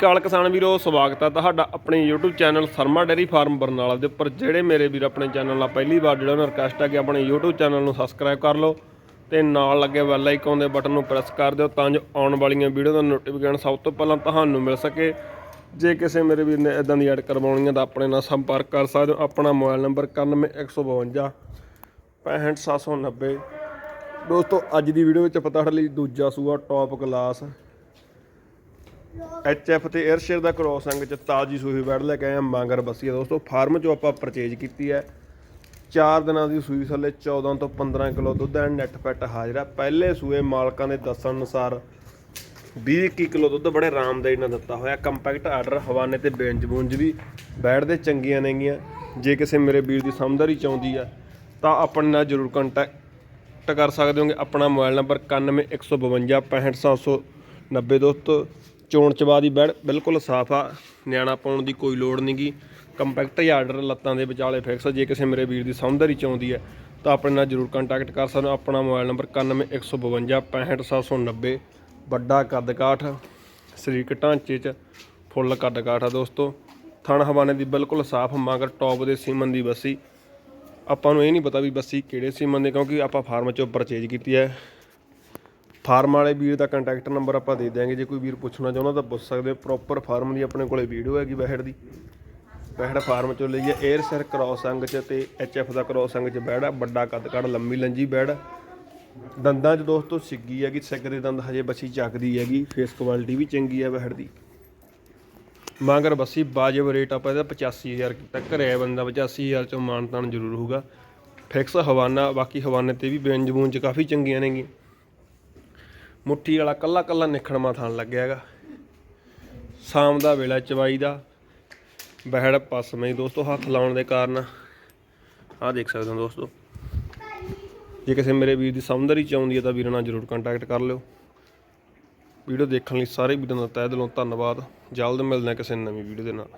ਅਕਾਲ ਕਿਸਾਨ ਵੀਰੋ, ਸਵਾਗਤ ਹੈ ਤੁਹਾਡਾ ਆਪਣੇ YouTube channel Sharma dairy farm Barnala ਦੇ ਉੱਪਰ। ਜਿਹੜੇ ਮੇਰੇ ਵੀਰ ਆਪਣੇ ਚੈਨਲ ਨਾਲ ਪਹਿਲੀ ਵਾਰ ਜਿਹੜਾ ਉਹਨਾਂ ਰਿਕਵੈਸਟ ਹੈ ਕਿ ਆਪਣੇ YouTube ਚੈਨਲ ਨੂੰ ਸਬਸਕ੍ਰਾਈਬ ਕਰ ਲਓ ਤੇ ਨਾਲ ਲੱਗੇ ਬੈਲ ਆਈਕਨ ਦੇ ਬਟਨ ਨੂੰ ਪ੍ਰੈਸ ਕਰ ਦਿਓ ਤਾਂ ਜੋ ਆਉਣ ਵਾਲੀਆਂ ਵੀਡੀਓ ਦਾ ਨੋਟੀਫਿਕੇਸ਼ਨ ਸਭ ਤੋਂ ਪਹਿਲਾਂ ਤੁਹਾਨੂੰ ਮਿਲ ਸਕੇ। ਜੇ ਕਿਸੇ ਮੇਰੇ ਵੀਰ ਨੇ ਇਦਾਂ ਦੀ ਐਡ ਕਰਵਾਉਣੀ ਹੈ ਤਾਂ ਆਪਣੇ ਨਾਲ ਸੰਪਰਕ ਕਰ ਸਕਦੇ ਹੋ। ਆਪਣਾ ਮੋਬਾਈਲ ਨੰਬਰ 91152 65790 ਦੋਸਤੋ, ਅੱਜ ਦੀ ਵੀਡੀਓ ਵਿੱਚ ਪਤਾ ਤੁਹਾਡੇ ਲਈ ਦੂਜਾ ਸੂਆ ਟੌਪ ਕਲਾਸ ਐਚ ਐਫ ਤੇ 에ਅਰਸ਼ੇਅਰ ਦਾ ਕ੍ਰੋਸਿੰਗ ਚ ਤਾਜੀ ਸੂਈ ਬੈੜ ਲੈ ਕੇ ਆਏ ਆ ਮਾਂਗਰ ਬੱਸੀ ਆ ਦੋਸਤੋ। ਫਾਰਮ ਚੋਂ ਆਪਾਂ ਪਰਚੇਜ ਕੀਤੀ ਹੈ। 4 ਦਿਨਾਂ ਦੀ ਸੂਈ ਥੱਲੇ 14 ਤੋਂ 15 ਕਿਲੋ ਦੁੱਧ ਐਂਡ ਨੈਟ ਪੈਟ ਹਾਜ਼ਰ ਆ ਪਹਿਲੇ ਸੂਏ ਮਾਲਕਾਂ ਦੇ ਦੱਸਣ ਅਨੁਸਾਰ 20 21 ਕਿਲੋ ਦੁੱਧ ਬੜੇ ਆਰਾਮਦਾਈ ਨਾਲ ਦਿੱਤਾ ਹੋਇਆ। ਕੰਪੈਕਟ ਆਰਡਰ ਹਵਾਨੇ ਤੇ ਬੇਂਜ ਬੂੰਜ ਵੀ ਬੈੜ ਦੇ ਚੰਗੀਆਂ ਨੇਗੀਆਂ ਜੇ ਕਿਸੇ ਮੇਰੇ ਵੀਰ ਦੀ ਸਮਝਦਾਰੀ ਚਾਹੁੰਦੀ ਆ, ਤਾਂ ਆਪਣੇ ਨਾਲ ਜਰੂਰ ਕੰਟੈਕਟ ਕਰ ਸਕਦੇ ਹੋਗੇ। ਆਪਣਾ ਮੋਬਾਈਲ ਨੰਬਰ 9115565790 ਦੋਸਤੋ। ਚੋਣ ਚਵਾ ਦੀ ਬੈੜ ਬਿਲਕੁਲ ਸਾਫ਼ ਆ, ਨਿਆਣਾ ਪਾਉਣ ਦੀ ਕੋਈ ਲੋੜ ਨਹੀਂਗੀ ਕੰਪੈਕਟ ਯਾਰਡਰ ਲੱਤਾਂ ਦੇ ਵਿਚਾਲੇ ਫਿਕਸ ਜੇ ਕਿਸੇ ਮੇਰੇ ਵੀਰ ਦੀ ਸਮਝਦਾਰੀ ਆਉਂਦੀ ਹੈ, ਤਾਂ ਆਪਣੇ ਨਾਲ ਜਰੂਰ ਕੰਟੈਕਟ ਕਰ ਸਕਦੇ। ਹੋ ਆਪਣਾ ਮੋਬਾਈਲ ਨੰਬਰ 9115565790 ਵੱਡਾ ਕੱਦ ਕਾਠ ਸਰੀਰਕ ਢਾਂਚੇ 'ਚ ਫੁੱਲ ਕੱਦ ਕਾਠ ਆ ਦੋਸਤੋ। ਥਣ ਹਵਾਨੇ ਦੀ ਬਿਲਕੁਲ ਸਾਫ਼, ਮਗਰ ਟੌਪ ਦੇ ਸੀਮਨ ਦੀ ਬੱਸੀ। ਆਪਾਂ ਨੂੰ ਇਹ ਨਹੀਂ ਪਤਾ ਵੀ ਬੱਸੀ ਕਿਹੜੇ ਸੀਮਨ ਦੇ, ਕਿਉਂਕਿ ਆਪਾਂ ਫਾਰਮ 'ਚੋਂ ਪਰਚੇਜ ਕੀਤੀ ਹੈ। ਫਾਰਮ ਵਾਲੇ ਵੀਰ ਦਾ ਕੰਟੈਕਟ ਨੰਬਰ ਆਪਾਂ ਦੇ ਦਿਆਂਗੇ। ਜੇ ਕੋਈ ਵੀਰ ਪੁੱਛਣਾ ਚਾਹੁੰਦਾ ਤਾਂ ਪੁੱਛ ਸਕਦੇ ਹੋ। ਪ੍ਰੋਪਰ ਫਾਰਮ ਦੀ ਆਪਣੇ ਕੋਲੇ ਵੀਡੀਓ ਹੈਗੀ ਬਹਿੜ ਦੀ। ਬਹਿੜ ਫਾਰਮ ਚੋਂ ਲਈ ਹੈ 에ਅਰ ਸਰ ਕ੍ਰੋਸ ਅੰਗ ਚ ਤੇ ਐਚਐਫ ਦਾ ਕ੍ਰੋਸ ਅੰਗ ਚ ਬਹਿੜ ਆ। ਵੱਡਾ ਕੱਦ ਕੱਦ ਲੰਮੀ ਲੰਜੀ ਬਹਿੜ। ਦੰਦਾਂ 'ਚ ਦੋਸਤੋ ਸਿੱਗੀ ਹੈਗੀ। ਸਿੱਗ ਦੇ ਦੰਦ ਹਜੇ ਬੱਸੀ ਚੱਕਦੀ ਹੈਗੀ। ਫੇਸ ਕੁਆਲਿਟੀ ਵੀ ਚੰਗੀ ਹੈ ਬਹਿੜ ਦੀ। ਮਗਰ ਬੱਸੀ ਬਾਜਬ ਰੇਟ ਆਪਾਂ ਇਹਦਾ 85000 ਕੀਤਾ ਘਰੇ ਬੰਦਾ। 85000 ਚੋਂ ਮਾਨਤਾਨ ਜ਼ਰੂਰ ਹੋਊਗਾ। ਫਿਕਸ ਹਵਾਨਾ, ਬਾਕੀ ਹਵਾਨੇ ਤੇ ਵੀ ਬੇਂਜ ਬੂੰਜ ਕਾਫੀ ਚੰਗੀਆਂ ਨੇਗੀਆਂ। ਮੁੱਠੀ ਵਾਲਾ ਕੱਲਾ ਕੱਲਾ ਨਿਖੜਮਾ ਥਾਣ ਲੱਗਿਆ ਹੈਗਾ। ਸ਼ਾਮ ਦਾ ਵੇਲਾ, ਚਵਾਈ ਦਾ। ਬਹਿੜ ਪਸਮੇ ਦੋਸਤੋ, ਹੱਥ ਲਾਉਣ ਦੇ ਕਾਰਨ। ਆਹ ਦੇਖ ਸਕਦੇ ਹੋ ਦੋਸਤੋ। ਜੇ ਕਿਸੇ ਮੇਰੇ ਵੀਰ ਦੀ ਸਮਝਦਾਰੀ ਆਉਂਦੀ ਹੈ ਤਾਂ ਵੀਰਾਂ ਨਾਲ ਜਰੂਰ ਕੰਟੈਕਟ ਕਰ ਲਿਓ। ਵੀਡੀਓ ਦੇਖਣ ਲਈ ਸਾਰੇ ਵੀਰਾਂ ਦਾ ਤਹਿ ਦਿਲੋਂ ਧੰਨਵਾਦ। ਜਲਦ ਮਿਲਦੇ ਹਾਂ ਕਿਸੇ ਨਵੀਂ ਵੀਡੀਓ ਦੇ ਨਾਲ।